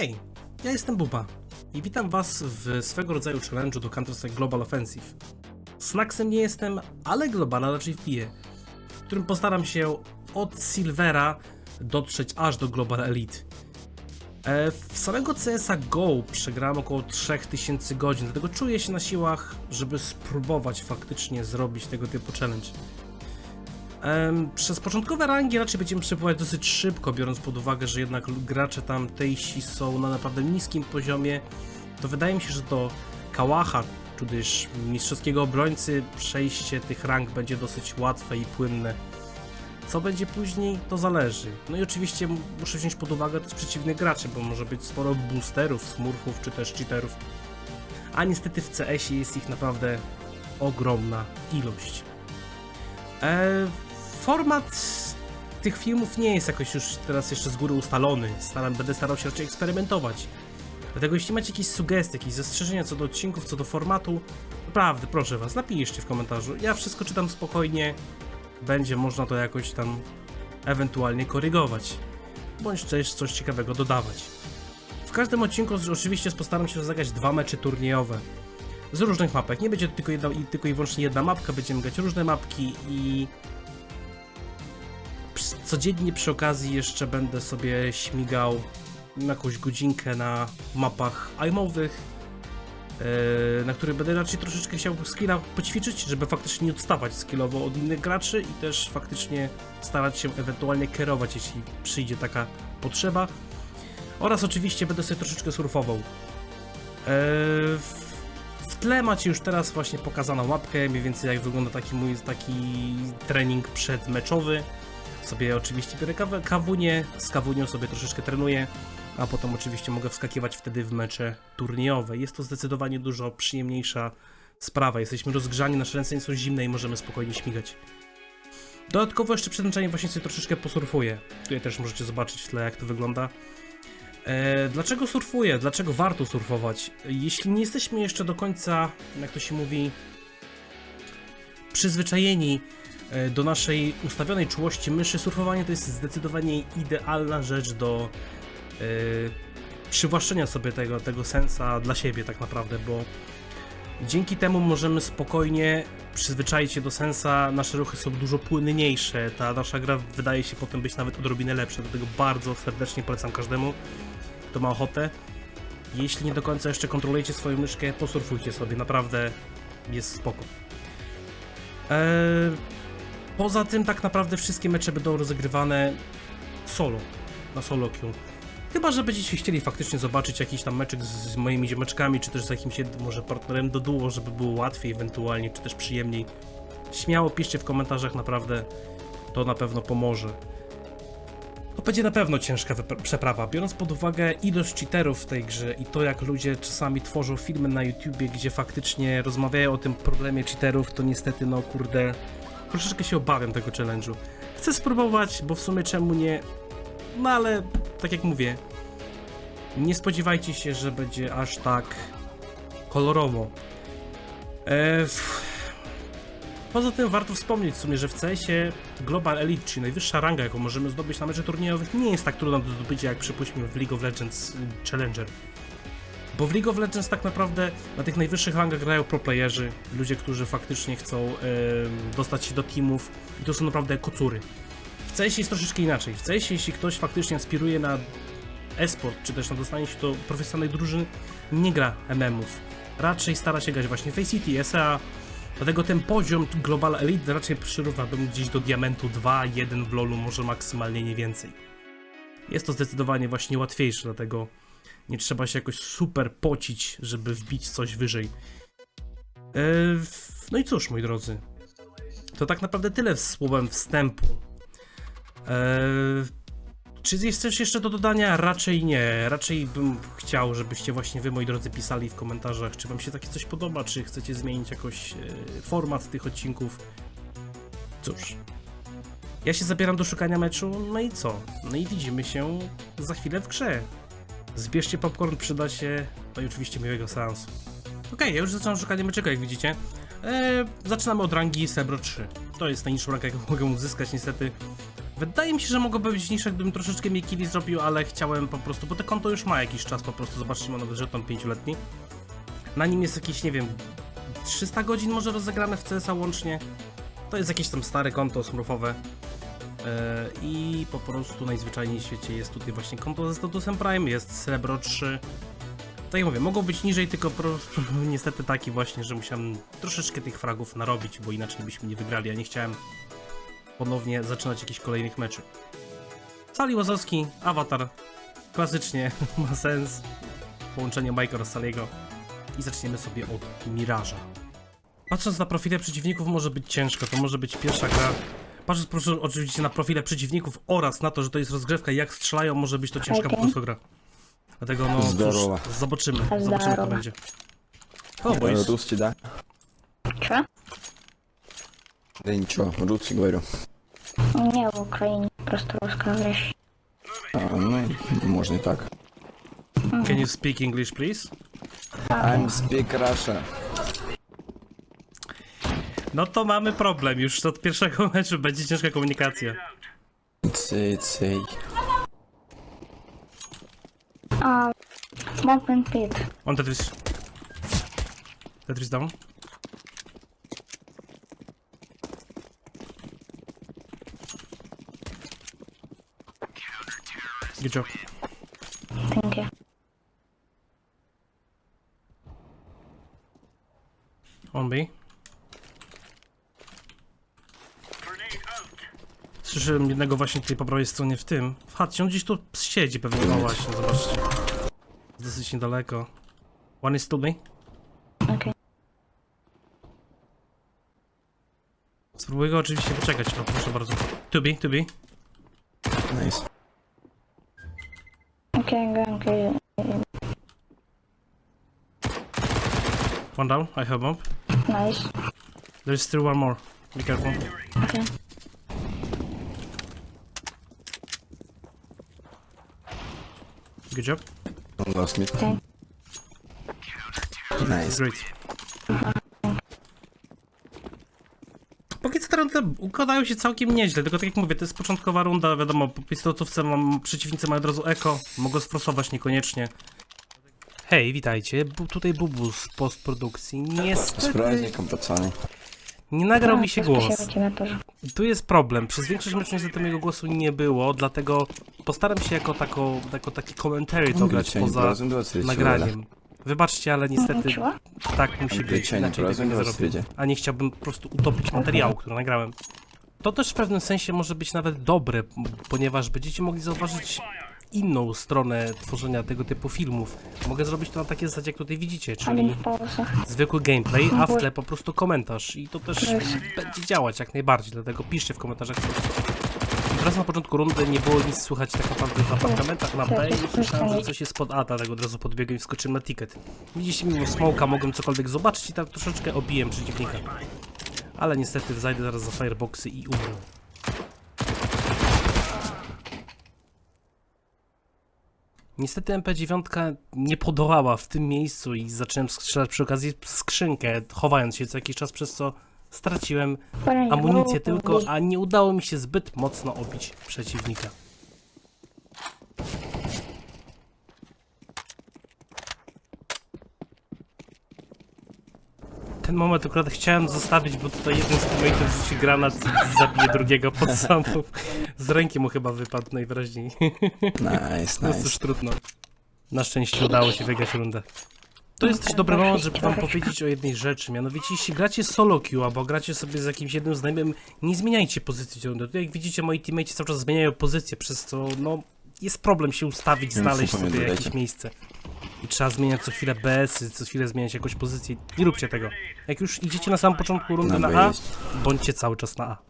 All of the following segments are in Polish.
Hej, ja jestem Buba i witam was w swego rodzaju challenge'u do Counter-Strike Global Offensive. Snacksem nie jestem, ale globala raczej wbiję, w którym postaram się od Silvera dotrzeć aż do Global Elite. E, w samego CSa GO przegrałem około 3000 godzin, dlatego czuję się na siłach, żeby spróbować faktycznie zrobić tego typu challenge. Przez początkowe rangi raczej będziemy przepływać dosyć szybko, biorąc pod uwagę, że jednak gracze tamtejsi są na naprawdę niskim poziomie, to wydaje mi się, że do Kałacha, tudzież mistrzowskiego obrońcy, przejście tych rang będzie dosyć łatwe i płynne. Co będzie później, to zależy. No i oczywiście muszę wziąć pod uwagę też przeciwnych graczy, bo może być sporo boosterów, smurfów czy też cheaterów. A niestety w CS-ie jest ich naprawdę ogromna ilość. E, format tych filmów nie jest jakoś już teraz jeszcze z góry ustalony. Staram, będę starał się raczej eksperymentować. Dlatego jeśli macie jakieś sugestie, jakieś zastrzeżenia co do odcinków, co do formatu, naprawdę proszę was, napiszcie w komentarzu. Ja wszystko czytam spokojnie. Będzie można to jakoś tam ewentualnie korygować. Bądź też coś ciekawego dodawać. W każdym odcinku oczywiście postaram się zagrać dwa mecze turniejowe z różnych mapek. Nie będzie to tylko, jedna, tylko i wyłącznie jedna mapka, będziemy grać różne mapki i codziennie przy okazji jeszcze będę sobie śmigał jakąś godzinkę na mapach aimowych, yy, na których będę raczej troszeczkę chciał skilla poćwiczyć, żeby faktycznie nie odstawać skillowo od innych graczy i też faktycznie starać się ewentualnie kierować, jeśli przyjdzie taka potrzeba. Oraz oczywiście będę sobie troszeczkę surfował. W- w tle macie już teraz właśnie pokazaną mapkę, mniej więcej jak wygląda taki mój taki trening przedmeczowy. Sobie oczywiście biorę kawę, kawunię, z kawunią sobie troszeczkę trenuję, a potem oczywiście mogę wskakiwać wtedy w mecze turniejowe. Jest to zdecydowanie dużo przyjemniejsza sprawa. Jesteśmy rozgrzani, nasze ręce nie są zimne i możemy spokojnie śmigać. Dodatkowo jeszcze przed meczeniem właśnie sobie troszeczkę posurfuję. Tutaj też możecie zobaczyć w tle jak to wygląda. E, dlaczego surfuję? Dlaczego warto surfować? Jeśli nie jesteśmy jeszcze do końca, jak to się mówi, przyzwyczajeni do naszej ustawionej czułości myszy, surfowanie to jest zdecydowanie idealna rzecz do e, przywłaszczenia sobie tego, tego sensa dla siebie tak naprawdę, bo dzięki temu możemy spokojnie przyzwyczaić się do sensa, nasze ruchy są dużo płynniejsze, ta nasza gra wydaje się potem być nawet odrobinę lepsza, dlatego bardzo serdecznie polecam każdemu, kto ma ochotę. Jeśli nie do końca jeszcze kontrolujecie swoją myszkę, posurfujcie sobie, naprawdę jest spoko. Eee, poza tym tak naprawdę wszystkie mecze będą rozegrywane solo, na solo queue. Chyba, że będziecie chcieli faktycznie zobaczyć jakiś tam meczek z moimi ziomeczkami, czy też z jakimś może partnerem do duo, żeby było łatwiej ewentualnie, czy też przyjemniej. Śmiało piszcie w komentarzach, naprawdę to na pewno pomoże. To będzie na pewno ciężka przeprawa, biorąc pod uwagę ilość cheaterów w tej grze i to jak ludzie czasami tworzą filmy na YouTubie, gdzie faktycznie rozmawiają o tym problemie cheaterów, to niestety no kurde, troszeczkę się obawiam tego challenge'u. Chcę spróbować, bo w sumie czemu nie, no ale tak jak mówię, nie spodziewajcie się, że będzie aż tak kolorowo. E, w- Poza tym warto wspomnieć w sumie, że w CS-ie Global Elite, czyli najwyższa ranga, jaką możemy zdobyć na meczach turniejowych, nie jest tak trudna do zdobycia jak przypuśćmy w League of Legends y, Challenger. Bo w League of Legends tak naprawdę na tych najwyższych rangach grają pro playerzy, ludzie, którzy faktycznie chcą dostać się do teamów i to są naprawdę kocury. W CS jest troszeczkę inaczej. W CS jeśli ktoś faktycznie aspiruje na e-sport, czy też na dostanie się do profesjonalnej drużyny, nie gra MM-ów. Raczej stara się grać właśnie Face City, SA, dlatego ten poziom Global Elite raczej przyrównałbym gdzieś do Diamentu 2, 1 w LoLu, może maksymalnie nie więcej. Jest to zdecydowanie właśnie łatwiejsze, dlatego nie trzeba się jakoś super pocić, żeby wbić coś wyżej. Eee, no i cóż, moi drodzy, to tak naprawdę tyle słowem wstępu. Eee, czy jest coś jeszcze do dodania? Raczej nie. Raczej bym chciał, żebyście właśnie wy, moi drodzy, pisali w komentarzach, czy wam się takie coś podoba, czy chcecie zmienić jakoś e, format tych odcinków. Cóż. Ja się zabieram do szukania meczu, no i co? No i widzimy się za chwilę w grze. Zbierzcie popcorn, przyda się, no i oczywiście miłego seansu. Okej, ja już zaczynam szukanie meczego, jak widzicie. E, zaczynamy od rangi Sebro 3. To jest najniższa ranka, jaką mogę uzyskać, niestety Wydaje mi się, że mogłoby być niższe, gdybym troszeczkę mniej killi zrobił, ale chciałem po prostu, bo to konto już ma jakiś czas po prostu, zobaczcie, ma nawet żeton 5-letni. Na nim jest jakieś, nie wiem, 300 godzin może rozegrane w CSa łącznie. To jest jakieś tam stare konto smurfowe. E, I po prostu najzwyczajniej w świecie jest tutaj właśnie konto ze statusem Prime, jest srebro 3. Tak jak mówię, mogło być niżej, tylko pro, niestety taki właśnie, że musiałem troszeczkę tych fragów narobić, bo inaczej byśmy nie wygrali, a nie chciałem ponownie zaczynać jakichś kolejnych meczów. Sali Łazowski, Avatar, klasycznie ma sens, połączenie Majka oraz Saliego i zaczniemy sobie od Miraża. Patrząc na profile przeciwników może być ciężko, to może być pierwsza gra. Patrząc proszę oczywiście na profile przeciwników oraz na to, że to jest rozgrywka i jak strzelają, może być to ciężka po Okej. prostu gra. Dlatego no Здорово. cóż, zobaczymy, zobaczymy co Здорово. będzie. O, bo jest... Русский, да? Че? Да ничего, русский говорю. Не, в Украине. Просто русскоговорящий. А, ну, можно и так. Can you speak English, please? I'm speak Russia. No to mamy problem, już od pierwszego meczu będzie ciężka komunikacja. Cy, cy. Um, smoke and pit. On Tetris. Tetris down. Good job. Słyszałem jednego właśnie tutaj po prawej stronie w tym. W chatcie, on gdzieś tu siedzi pewnie. No właśnie, zobaczcie. Dosyć niedaleko. One is to me. Okay. Spróbuję go oczywiście poczekać, no proszę bardzo. To be, to be. Nice. Okay, I'm going. One down, I have bomb. Nice. There's still one more. Be careful. Okay. Good job. Don't last me. Nice. Great. Póki co te rundy układają się całkiem nieźle, tylko tak jak mówię, to jest początkowa runda, wiadomo, po pistolcówce mam, przeciwnicy mają od razu eko, mogę sforsować niekoniecznie. Hej, witajcie, był tutaj Bubu z postprodukcji, niestety... Sprawdź kompletnie. Nie nagrał mi się głos. Tu jest problem. Przez większość meczu niestety mojego głosu nie było, dlatego postaram się jako, tako, jako taki commentary to grać poza nagraniem. Wybaczcie, ale niestety tak musi być, inaczej tego nie zrobię. A nie chciałbym po prostu utopić materiału, który nagrałem. To też w pewnym sensie może być nawet dobre, ponieważ będziecie mogli zauważyć inną stronę tworzenia tego typu filmów. Mogę zrobić to na takie zasadzie, jak tutaj widzicie, czyli zwykły gameplay, a w tle po prostu komentarz. I to też będzie działać jak najbardziej, dlatego piszcie w komentarzach co Teraz na początku rundy nie było nic słychać tak naprawdę w apartamentach na B i słyszałem, że coś jest pod A, dlatego od razu podbiegłem i wskoczyłem na ticket. Widzicie, mimo smoka mogłem cokolwiek zobaczyć i tak troszeczkę obiłem przeciwnika. Ale niestety zajdę zaraz za fireboxy i umrę. Niestety MP9 nie podołała w tym miejscu i zacząłem strzelać przy okazji skrzynkę, chowając się co jakiś czas, przez co straciłem amunicję tylko, a nie udało mi się zbyt mocno obić przeciwnika. Ten moment akurat chciałem zostawić, bo tutaj jeden z teammateów rzuci granat i zabije drugiego pod. Z ręki mu chyba wypadł najwyraźniej. Nice, No nice. cóż, trudno. Na szczęście udało się wygrać rundę. To jest też dobry moment, żeby wam powiedzieć o jednej rzeczy. Mianowicie, jeśli gracie solo queue, albo gracie sobie z jakimś jednym znajomym, nie zmieniajcie pozycji rundy. Tutaj jak widzicie, moi teammates cały czas zmieniają pozycję, przez co no, jest problem się ustawić, Więc znaleźć sobie jakieś miejsce. I trzeba zmieniać co chwilę BS-y, co chwilę zmieniać jakąś pozycję. Nie róbcie tego. Jak już idziecie na samym początku rundy Na na B A, jest. bądźcie cały czas na A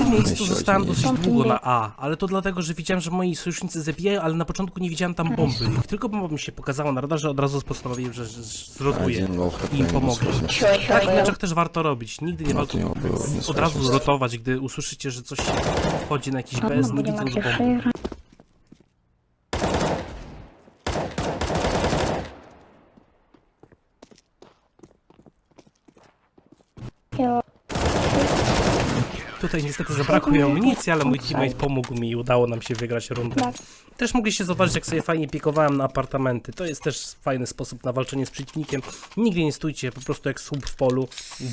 tym miejscu zostałem dosyć długo na A, ale to dlatego, że widziałem, że moi sojusznicy zabijają, ale na początku nie widziałem tam bomby. Jak tylko bomba mi się pokazała na radarze, od razu postanowiłem, że zrotuję i im pomogę. Tak w też warto robić. Nigdy nie warto od razu zrotować, gdy usłyszycie, że coś chodzi na jakiś bez, nigdy z. Tutaj niestety zabrakło mi amunicji, ale mój teammate pomógł mi i udało nam się wygrać rundę. Tak. Też mogliście zobaczyć, jak sobie fajnie pikowałem na apartamenty. To jest też fajny sposób na walczenie z przeciwnikiem. Nigdzie nie stójcie, po prostu jak słup w polu,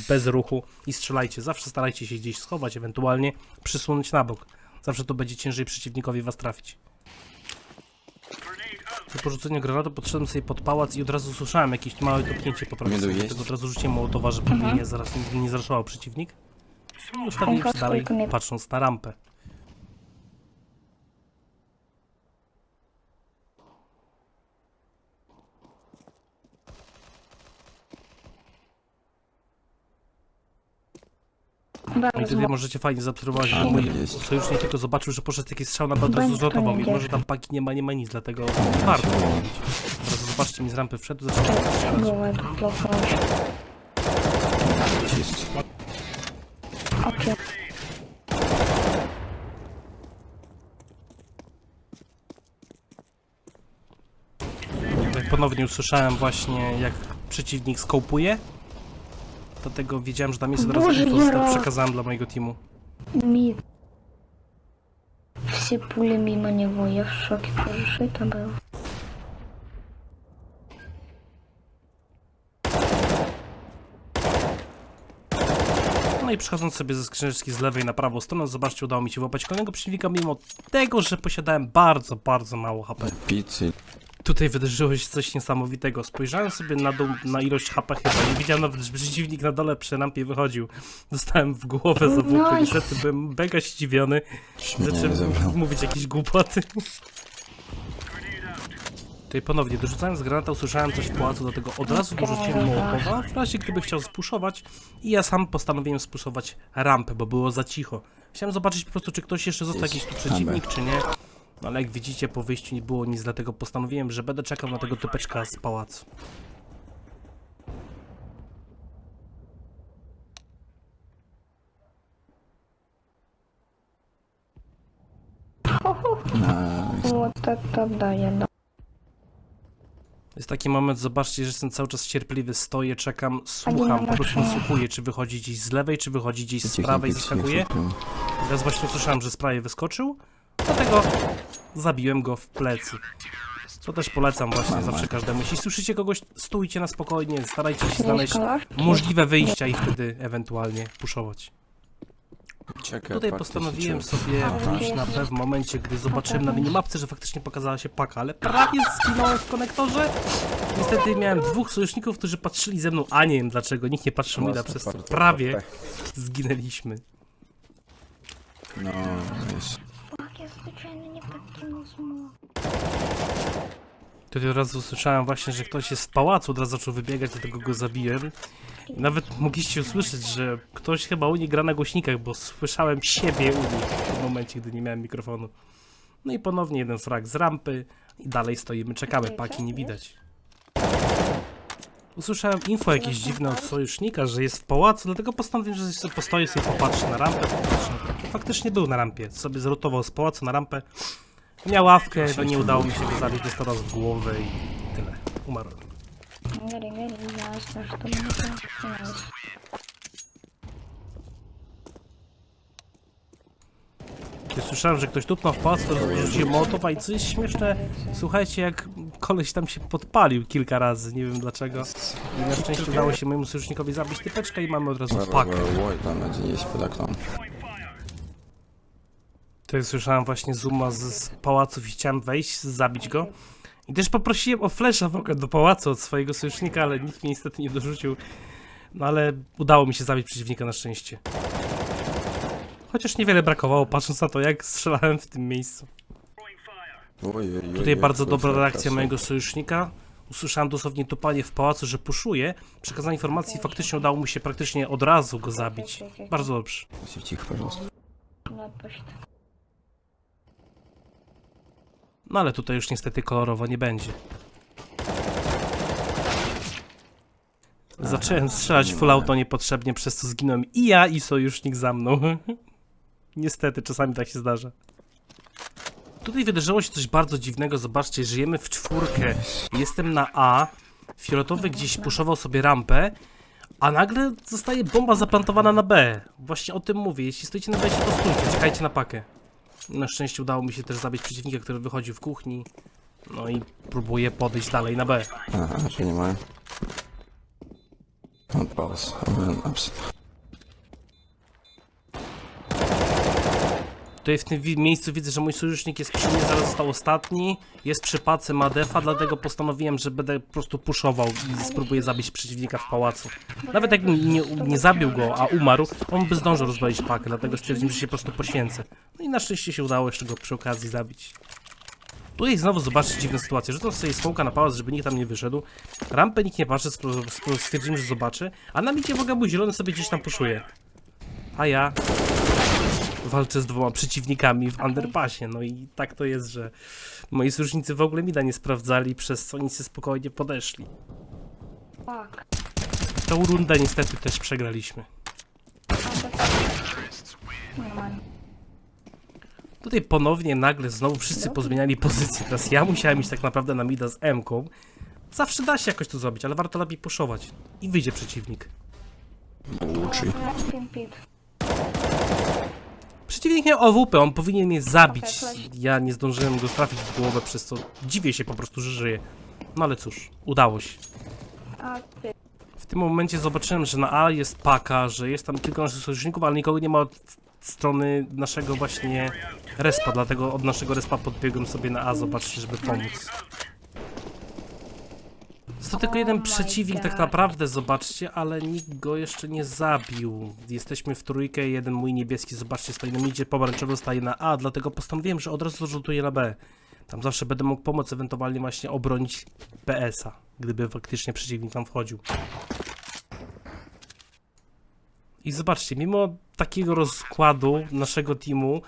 bez ruchu i strzelajcie. Zawsze starajcie się gdzieś schować, ewentualnie przysunąć na bok. Zawsze to będzie ciężej przeciwnikowi was trafić. Po porzuceniu granatu podszedłem sobie pod pałac i od razu słyszałem jakieś małe topnięcie po prawej stronie. Dlatego od razu rzuciłem mołotowa, żeby mnie nie, zaraz nie, nie zraszował przeciwnik. I ustawiłem się dalej, patrząc na rampę. I tutaj możecie fajnie zaobserwować, A, mój sojusznik tylko zobaczył, że poszedł jakiś strzał na od razu zlotował mimo że tam paki nie ma, nie ma nic, dlatego warto robić. Teraz zobaczcie, mi z rampy wszedł, zaczął strzelać. było blokować. Jest. Okej. Tutaj ponownie usłyszałem właśnie, jak przeciwnik skopuje. Dlatego wiedziałem, że tam jest od razu Boże, info, Jaro. przekazałem dla mojego teamu. Mi... Все пули мимо него, я в шоке, что это было. No i przechodząc sobie ze skrzyneczki z lewej na prawą stronę, zobaczcie, udało mi się łapać kolejnego przeciwnika, mimo tego, że posiadałem bardzo, bardzo mało HP. Pizzy. Tutaj wydarzyło się coś niesamowitego. Spojrzałem sobie na dół, na ilość HP chyba. Nie widziałem nawet, że przeciwnik na dole przy rampie wychodził. Dostałem w głowę za No WP. i- Niestety byłem mega zdziwiony. Zacząłem mówić jakieś głupoty. Tutaj ponownie, dorzucając granata, usłyszałem coś w pałacu, dlatego od razu dorzuciłem Mołotowa, w razie gdyby chciał spuszować i ja sam postanowiłem spuszować rampę, bo było za cicho. Chciałem zobaczyć po prostu, czy ktoś jeszcze został jakiś tu przeciwnik, czy nie. No ale jak widzicie, po wyjściu nie było nic, dlatego postanowiłem, że będę czekał na tego typeczka z pałacu. No, tak, tak, daję, no. Jest taki moment, zobaczcie, że jestem cały czas cierpliwy, stoję, czekam, słucham, po prostu słuchuję, czy wychodzi gdzieś z lewej, czy wychodzi gdzieś z prawej, zaskakuje. Teraz właśnie słyszałem, że z prawej wyskoczył, dlatego zabiłem go w plecy. Co też polecam właśnie zawsze każdemu. Jeśli słyszycie kogoś, stójcie na spokojnie, starajcie się znaleźć możliwe wyjścia i wtedy ewentualnie puszować. Czekaj, Tutaj postanowiłem sobie pójść na B w momencie, gdy zobaczyłem na minimapce, że faktycznie pokazała się paka, ale prawie zginąłem w konektorze. Niestety miałem dwóch sojuszników, którzy patrzyli ze mną, a nie wiem dlaczego, nikt nie patrzył mi na Mocno przez co bardzo prawie pech. zginęliśmy. No, jest zwyczajnie nie podtrzymuję mu. Wtedy od razu usłyszałem właśnie, że ktoś jest z pałacu, od razu zaczął wybiegać, dlatego go zabiłem. Nawet mogliście usłyszeć, że ktoś chyba u nich gra na głośnikach, bo słyszałem siebie u nich w momencie, gdy nie miałem mikrofonu. No i ponownie jeden frak z rampy i dalej stoimy, czekamy, paki nie tak, widać. Usłyszałem info jakieś dziwne od sojusznika, że jest w pałacu, dlatego postanowiłem, że sobie postoję sobie popatrzę na rampę. Popatrzę. Faktycznie był na rampie, sobie zrutował z pałacu na rampę. Miał ławkę, no nie udało mi się go zabić, dostał z głowy i tyle. Umarłem. Gary, Gary, to Słyszałem, że ktoś tupnął w pałac, to rzuciłem mołotowa i co jest śmieszne, słuchajcie, jak koleś tam się podpalił kilka razy, nie wiem dlaczego. I na szczęście udało się mojemu sojusznikowi zabić typeczkę i mamy od razu pakę. Będzie gdzieś pod oknem. Tutaj słyszałem właśnie zooma z, z pałaców i chciałem wejść, zabić go. I też poprosiłem o flesza w ogóle do pałacu od swojego sojusznika, ale nikt mi niestety nie dorzucił. No ale udało mi się zabić przeciwnika na szczęście Chociaż niewiele brakowało, patrząc na to, jak strzelałem w tym miejscu. Oj, oj, oj, Tutaj oj, bardzo oj, dobra oj, reakcja kasu. mojego sojusznika. Usłyszałem dosłownie tupanie w pałacu, że puszuje. Przekazanie informacji faktycznie udało mu się praktycznie od razu go zabić. Bardzo dobrze. Jesteś Cicho, пожалуйста. Да, почти. No ale tutaj już niestety kolorowo nie będzie. Zacząłem strzelać full auto niepotrzebnie, przez co zginąłem i ja, i sojusznik za mną. Niestety, czasami tak się zdarza. Tutaj wydarzyło się coś bardzo dziwnego, zobaczcie, żyjemy w czwórkę. Jestem na A, fioletowy gdzieś puszował sobie rampę, A nagle zostaje bomba zaplantowana na B. Właśnie o tym mówię. Jeśli stoicie na B, się postójcie, czekajcie na pakę. Na szczęście udało mi się też zabić przeciwnika, który wychodzi w kuchni. No i próbuje podejść dalej na B. Aha, że nie mają. No pause. Tutaj w tym miejscu widzę, że mój sojusznik jest przy mnie, zaraz został ostatni. Jest przy pace, ma defa, dlatego postanowiłem, że będę po prostu puszował i spróbuję zabić przeciwnika w pałacu. Nawet jak nie, nie zabił go, a umarł, on by zdążył rozwalić pakę, dlatego stwierdziłem, że się po prostu poświęcę. No i na szczęście się udało jeszcze go przy okazji zabić. Tutaj znowu zobaczcie dziwną sytuację. Rzucam sobie smoka na pałac, żeby nikt tam nie wyszedł. Rampę nikt nie patrzy, stwierdziłem, że zobaczy. A na micie Boga mój zielony sobie gdzieś tam puszuje. A ja walczę z dwoma przeciwnikami w underpassie. No i tak to jest, że moi sojusznicy w ogóle mida nie sprawdzali, przez co oni się spokojnie podeszli. Fuck. Tą rundę niestety też przegraliśmy. Normalnie. Tutaj ponownie nagle znowu wszyscy pozmieniali pozycję. Teraz ja musiałem iść tak naprawdę na mida z M-ką. Zawsze da się jakoś to zrobić, ale warto lepiej puszować. I wyjdzie przeciwnik. Uczy. Przeciwnik miał AWP, on powinien mnie zabić. Ja nie zdążyłem go trafić w głowę, przez co dziwię się po prostu, że żyje. No ale cóż, udało się. W tym momencie zobaczyłem, że na A jest paka, że jest tam kilka naszych sojuszników, ale nikogo nie ma od strony naszego właśnie respa, dlatego od naszego respa podbiegłem sobie na A, zobaczcie, żeby pomóc. Jest to tylko jeden Oh przeciwnik tak naprawdę, zobaczcie, ale nikt go jeszcze nie zabił. Jesteśmy w trójkę, jeden mój niebieski, zobaczcie, stoi na midzie, pomarańczowy staje na A, dlatego postanowiłem, że od razu rzutuję na B. Tam zawsze będę mógł pomóc, ewentualnie właśnie obronić PS-a, gdyby faktycznie przeciwnik tam wchodził. I zobaczcie, mimo takiego rozkładu naszego teamu,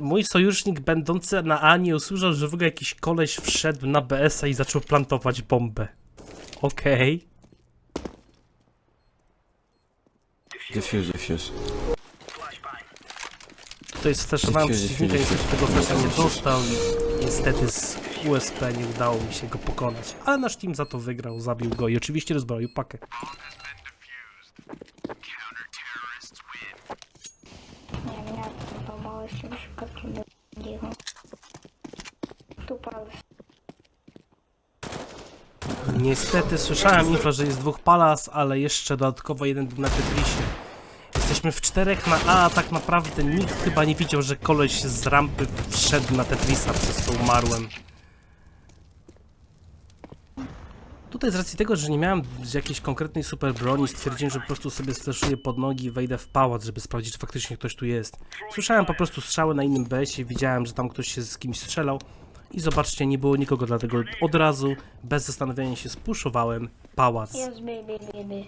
mój sojusznik będący na A nie usłyszał, że w ogóle jakiś koleś wszedł na BS-a i zaczął plantować bombę. Okej. Diffuse, diffuse. Tutaj sfleszowałem Chwilę, przeciwnika, niestety tego flasha nie dostał i niestety z USP nie udało mi się go pokonać. Ale nasz team za to wygrał, zabił go i oczywiście rozbroił pakę. Nie, nie, to mało się drugiego. Tu palec. Niestety słyszałem info, że jest dwóch palas, ale jeszcze dodatkowo jeden na Tetrisie. Jesteśmy w czterech na A, a tak naprawdę nikt chyba nie widział, że koleś z rampy wszedł na Tetrisa, przez co umarłem. Tutaj z racji tego, że nie miałem jakiejś konkretnej super broni, stwierdziłem, że po prostu sobie sfleszuję pod nogi i wejdę w pałac, żeby sprawdzić, czy faktycznie ktoś tu jest. Słyszałem po prostu strzały na innym BS-ie, widziałem, że tam ktoś się z kimś strzelał i zobaczcie, nie było nikogo, dlatego od razu, bez zastanowienia się, spuszowałem pałac. Yes, baby, baby.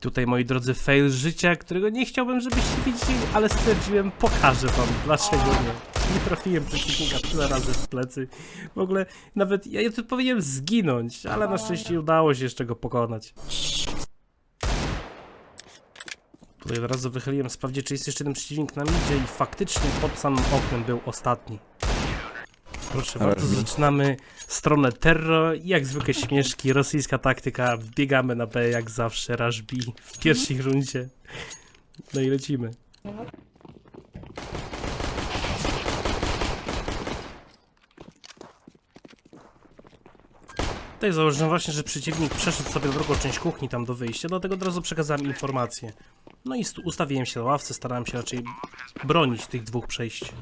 Tutaj, moi drodzy, fail życia, którego nie chciałbym, żebyście widzieli, ale stwierdziłem, pokażę wam, dlaczego nie. Nie trafiłem przeciwnika tyle razy w plecy. W ogóle nawet ja, ja tu powinienem zginąć, ale na szczęście udało się jeszcze go pokonać. Tutaj od razu wychyliłem sprawdzić, czy jest jeszcze jeden przeciwnik na midzie i faktycznie pod samym oknem był ostatni. Proszę bardzo, zaczynamy stronę Terro i jak zwykle śmieszki, rosyjska taktyka, wbiegamy na B jak zawsze, Rush B w pierwszej rundzie. No i lecimy. Tutaj założyłem właśnie, że przeciwnik przeszedł sobie drugą część kuchni tam do wyjścia, dlatego od razu przekazałem informację. No i ustawiłem się na ławce, starałem się raczej bronić tych dwóch przejść.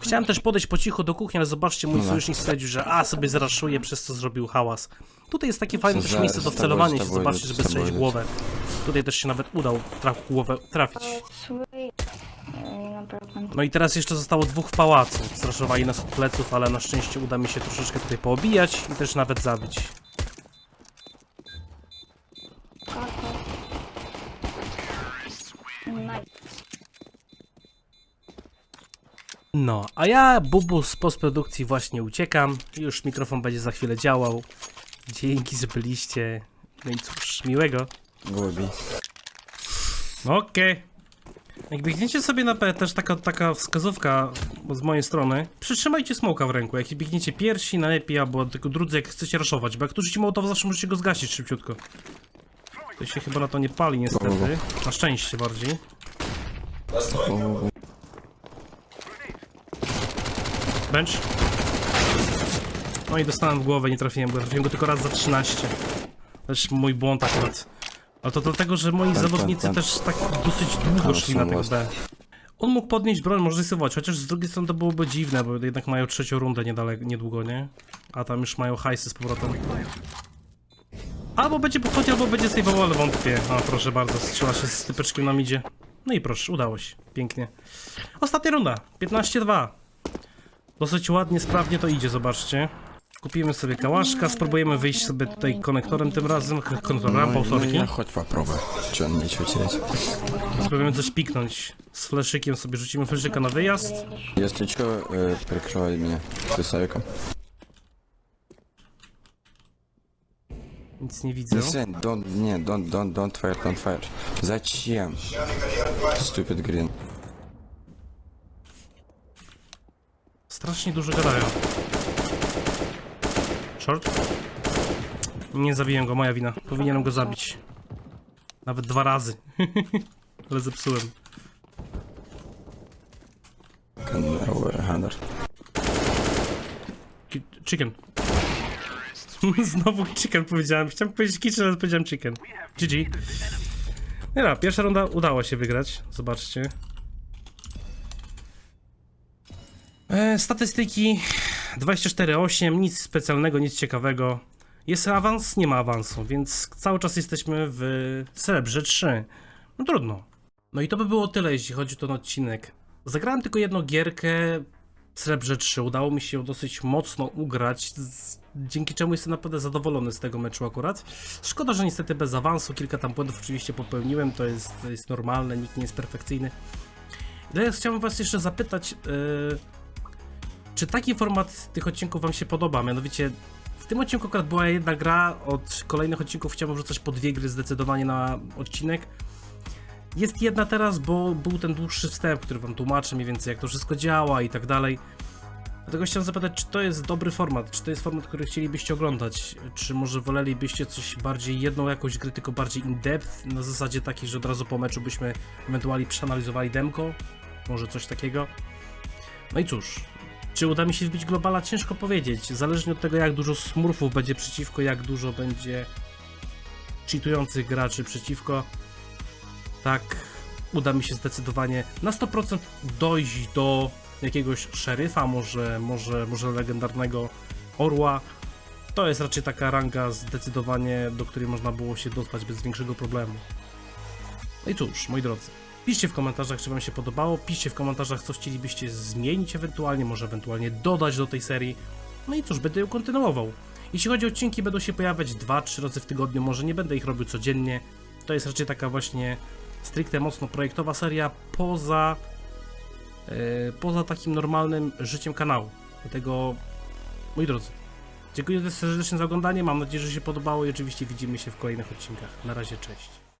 Chciałem też podejść po cichu do kuchni, ale zobaczcie, mój No sojusznik stwierdził, że a, sobie zaraszuje, przez co zrobił hałas. Tutaj jest takie fajne też miejsce do wcelowania się, zobaczcie, żeby strzelić głowę. Tutaj też się nawet udał traf głowę trafić. No i teraz jeszcze zostało dwóch w pałacu. Straszowali nas od pleców, ale na szczęście uda mi się troszeczkę tutaj poobijać i też nawet zabić. No, a ja, Bubu z postprodukcji właśnie uciekam. Już mikrofon będzie za chwilę działał. Dzięki, że byliście. No i cóż, miłego. Gołybi. Okej. Jak biegniecie sobie na P, też taka, taka wskazówka z mojej strony. Przytrzymajcie smoka w ręku. Jak biegniecie pierwsi, najlepiej, albo tylko drudzy, jak chcecie raszować. Bo jak tu rzuci mołotow, zawsze możecie go zgasić szybciutko. To się chyba na to nie pali, niestety. Na szczęście bardziej. O, Bench. No i dostałem w głowę, nie trafiłem go. Trafiłem go tylko raz za 13. Też mój błąd akurat. Ale to dlatego, że moi Tak, zawodnicy tak, tak. też tak dosyć długo szli na tego lost. B. On mógł podnieść broń, może rysować, chociaż z drugiej strony to byłoby dziwne, bo jednak mają trzecią rundę niedaleko, niedługo, nie? A tam już mają hajsy z powrotem. Albo będzie podchodził, albo będzie save'ował, ale wątpię. A proszę bardzo, strzela się z typeczkiem na midzie. No i proszę, udało się. Pięknie. Ostatnia runda. 15-2. Dosyć ładnie, sprawnie to idzie, zobaczcie. Kupimy sobie kałaszka, spróbujemy wyjść sobie tutaj konektorem tym razem, konektorem, no rampą, sorki. No, chodź ma próbę, on ćwiczyć. Spróbujemy coś piknąć. Z fleszykiem sobie rzucimy fleszyka na wyjazd. Jeśli cię y, e, przykrzywaj mnie z. Nic nie widzę. Listen, don't, nie, don't, don't, don't fire, don't fire. Zacijem. Stupid green. Strasznie dużo gadają. Short? Nie zabiłem go, moja wina. Powinienem go zabić. Nawet dwa razy. Ale zepsułem. Can over 100. Ki- Chicken. Znowu chicken powiedziałem. Chciałem powiedzieć kitchen, ale powiedziałem chicken. GG. Dobra, pierwsza runda udało się wygrać. Zobaczcie. Statystyki 24-8, nic specjalnego, nic ciekawego. Jest awans? Nie ma awansu, więc cały czas jesteśmy w srebrze 3. No trudno. No i to by było tyle, jeśli chodzi o ten odcinek. Zagrałem tylko jedną gierkę srebrze 3. Udało mi się ją dosyć mocno ugrać, dzięki czemu jestem naprawdę zadowolony z tego meczu akurat. Szkoda, że niestety bez awansu, kilka tam błędów oczywiście popełniłem, to jest, to jest normalne, nikt nie jest perfekcyjny. Teraz chciałbym was jeszcze zapytać, yy, czy taki format tych odcinków wam się podoba? Mianowicie w tym odcinku akurat była jedna gra, od kolejnych odcinków chciałbym wrzucać po dwie gry zdecydowanie na odcinek. Jest jedna teraz, bo był ten dłuższy wstęp, który wam tłumaczy mniej więcej jak to wszystko działa i tak dalej. Dlatego chciałem zapytać, czy to jest dobry format, czy to jest format, który chcielibyście oglądać, czy może wolelibyście coś bardziej, jedną jakąś grę, tylko bardziej in-depth, na zasadzie takiej, że od razu po meczu byśmy ewentualnie przeanalizowali demko, może coś takiego. No i cóż, czy uda mi się wbić globala? Ciężko powiedzieć, zależnie od tego jak dużo smurfów będzie przeciwko, jak dużo będzie cheatujących graczy przeciwko tak uda mi się zdecydowanie na 100% dojść do jakiegoś szeryfa, może, może, może legendarnego orła. To jest raczej taka ranga zdecydowanie, do której można było się dostać bez większego problemu. No i cóż, moi drodzy, piszcie w komentarzach, czy wam się podobało, piszcie w komentarzach, co chcielibyście zmienić ewentualnie, może ewentualnie dodać do tej serii. No i cóż, będę ją kontynuował. Jeśli chodzi o odcinki, będą się pojawiać 2-3 razy w tygodniu, może nie będę ich robił codziennie. To jest raczej taka właśnie stricte mocno projektowa seria poza e, poza takim normalnym życiem kanału. Dlatego, moi drodzy, dziękuję serdecznie za oglądanie. Mam nadzieję, że się podobało i oczywiście widzimy się w kolejnych odcinkach. Na razie, cześć.